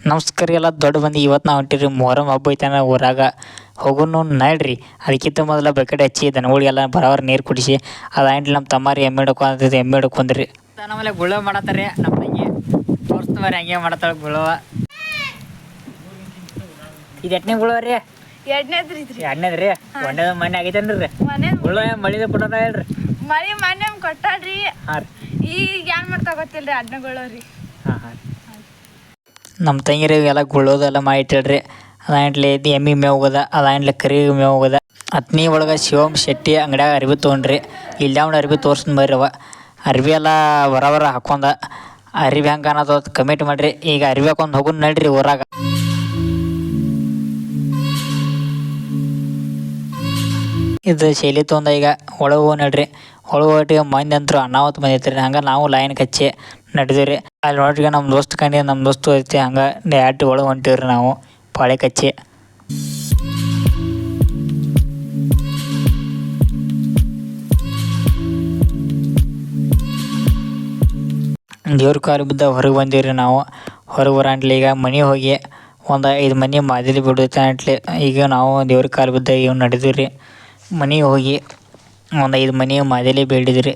ನಮಸ್ಕಾರ ಎಲ್ಲ ದೊಡ್ಡ ಮಂದಿ ಇವತ್ತು ನಾವು ಹೊಂಟಿರಿ ಮೊಹರಂ ಹಬ್ಬ ಐತನ ಊರಾಗ. ಹೋಗೋನು ನಡ್ರಿ. ಅದಕ್ಕಿಂತ ಮೊದಲು ಬಕೆಟ್ ಹಚ್ಚಿ ದನಗಳಿಗೆಲ್ಲ ಬರೋವ್ರ ನೀರು ಕುಡಿಸಿ ಅದಾಂಟ್ಲಿ ನಮ್ಮ ತಮ್ಮಾರಿ ಎಮ್ಮೆ ಹಿಡ್ಕೊಂಡ್ ಎಮ್ಮೆ ಹಿಡ್ಕೊಂಡ್ರಿ ನಮ್ಮಲ್ಲಿ ಗುಳ್ಳ ಮಾಡತ್ತಾರೆ ನಮ್ಮ ತಂಗಿ. ತೋರಿಸ್ತಾರೆ ಹಂಗೆ ಮಾಡತ್ತಾಳೆ ಗುಳವ ಇದು ಎಟ್ನೇ ಗುಳವ ರೀ? ಎರಡನೇದು ರೀ? ಒಂದೇದು ಮನೆ ಆಗೈತೇನ್ರಿ ಗುಳ್ಳ ಮಳಿದ ಹೇಳ್ರಿ? ಮಳಿ ಮನೆ ಕೊಟ್ಟಾಡ್ರಿ ಈಗ ಏನ್ ಮಾಡ್ತಾ ಗೊತ್ತಿಲ್ರಿ ಅಡ್ನಗಳವ್ರಿ ಹಾಂ ಹಾಂ ನಮ್ಮ ತಂಗಿರಿಗೆಲ್ಲ ಗುಳ್ಳೋದೆಲ್ಲ ಮಾಡಿಟ್ಟಿಳ್ರಿ ಅದಾಂಟ್ಲೆ ಇದು ಎಮ್ಮಿ ಮೇವು ಹೋಗದ ಅದಾಂಟ್ಲೆ ಕರಿ ಹೋಗದ. ಅತ್ನಿ ಒಳಗೆ ಶಿವಮ್ ಶೆಟ್ಟಿ ಅಂಗಡ್ಯಾಗ ಅರ್ಬಿ ತೊಗೊಂಡ್ರಿ. ಇಲ್ಲಿ ಅವನು ಅರ್ಬಿ ತೋರ್ಸ್ಕೊಂಡು ಬರ್ರವ ಅರ್ಬಿ ಎಲ್ಲ ಬರ ಬರ ಹಾಕೊಂಡ. ಅರ್ಬಿ ಹೆಂಗೆ ಅನ್ನೋದು ಕಮಿಟ್ ಮಾಡಿರಿ. ಈಗ ಅರ್ಬಿ ಹಾಕೊಂಡು ಹೋಗುನ್ ನಡ್ರಿ ಊರಾಗ. ಇದು ಶೈಲಿ ತೊಗೊಂಡ ಈಗ ಒಳಗೆ ಹೋಗಿ ನಡ್ರಿ. ಒಳಗೆ ಹೋಗಿ ಮಂದಿ ಅಂತರು ಅನಾಹುತ ರೀ ಹಂಗೆ ನಾವು ಲೈನ್ ಕಚ್ಚಿ ನಡೆದಿವ್ರಿ. ಅಲ್ಲಿ ನೋಡ್ರಿ ನಮ್ಮ ದೋಸ್ತ್ ಕಂಡು ನಮ್ಮ ದೋಸ್ತು ಐತಿ, ಹಂಗೆ ಡೈರೆಕ್ಟ್ ಒಳಗೆ ಹೊಂಟಿವ್ರಿ ನಾವು, ಪಾಳೆ ಕಚ್ಚಿ. ದೇವ್ರ ಕಾಲು ಬಿದ್ದ ಹೊರಗೆ ಬಂದೀವ್ರಿ ನಾವು, ಹೊರಗೆ ಬರಂಟ್ಲಿ ಈಗ ಮನೆ ಹೋಗಿ ಒಂದು ಐದು ಮನೆ ಮಾದಲಿ ಬಿಡುತ್ತೆ ಅಂಟ್ಲಿ ಈಗ ನಾವು ದೇವ್ರ ಕಾಲು ಬಿದ್ದ ಇವ್ ರೀ ಮನೆ ಹೋಗಿ ಒಂದು ಐದು ಮನೆ ಮಾದಲಿ ಬೇಡಿದ್ರಿ.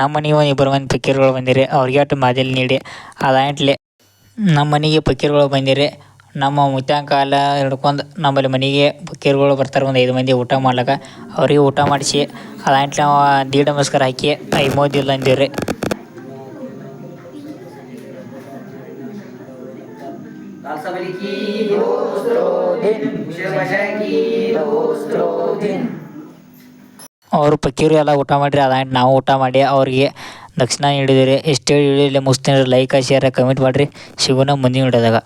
ನಮ್ಮ ಒಂದು ಇಬ್ಬರು ಮಂದಿ ಪಕ್ಕೀರುಗಳು ಬಂದಿರಿ, ಅವ್ರಿಗೆ ಅಷ್ಟು ಮಾದಲ್ ನೀಡಿ. ಅದಾಂಟ್ಲಿ ನಮ್ಮ ಮನೆಗೆ ಪಕ್ಕೀರುಗಳು ಬಂದಿರಿ. ನಮ್ಮ ಮುತ್ಯಾನ ಕಾಲ ಹಿಡ್ಕೊಂಡು ನಮ್ಮಲ್ಲಿ ಮನೆಗೆ ಪಕ್ಕೀರುಗಳು ಬರ್ತಾರೆ ಒಂದು ಐದು ಮಂದಿ ಊಟ ಮಾಡ್ಲಿಕ್ಕೆ. ಅವ್ರಿಗೆ ಊಟ ಮಾಡಿಸಿ, ಅದಾಂಟ್ಲಿ ನಾವು ದೀಡ ನಮಸ್ಕಾರ ಹಾಕಿ ಐ ಮೋದಿಲ್ಲ ಅಂದಿವ್ರಿ ಅವರು ಪಕ್ಕೀರು ಎಲ್ಲ ಊಟ ಮಾಡಿರಿ ಅದಾಂಟ್ ನಾವು ಊಟ ಮಾಡಿ, ಅವ್ರಿಗೆ ದಕ್ಷಿಣ ನೀಡಿದಿರಿ. ಎಷ್ಟು ಹೇಳಿ ಮುಗಿಸ್ತೀನಿ ಲೈಕ್ ಶೇರ್ ಕಮೆಂಟ್ ಮಾಡಿರಿ. ಸಿಗೋಣ ಮುಂದಿನ ವಿಡಿಯೋದಾಗ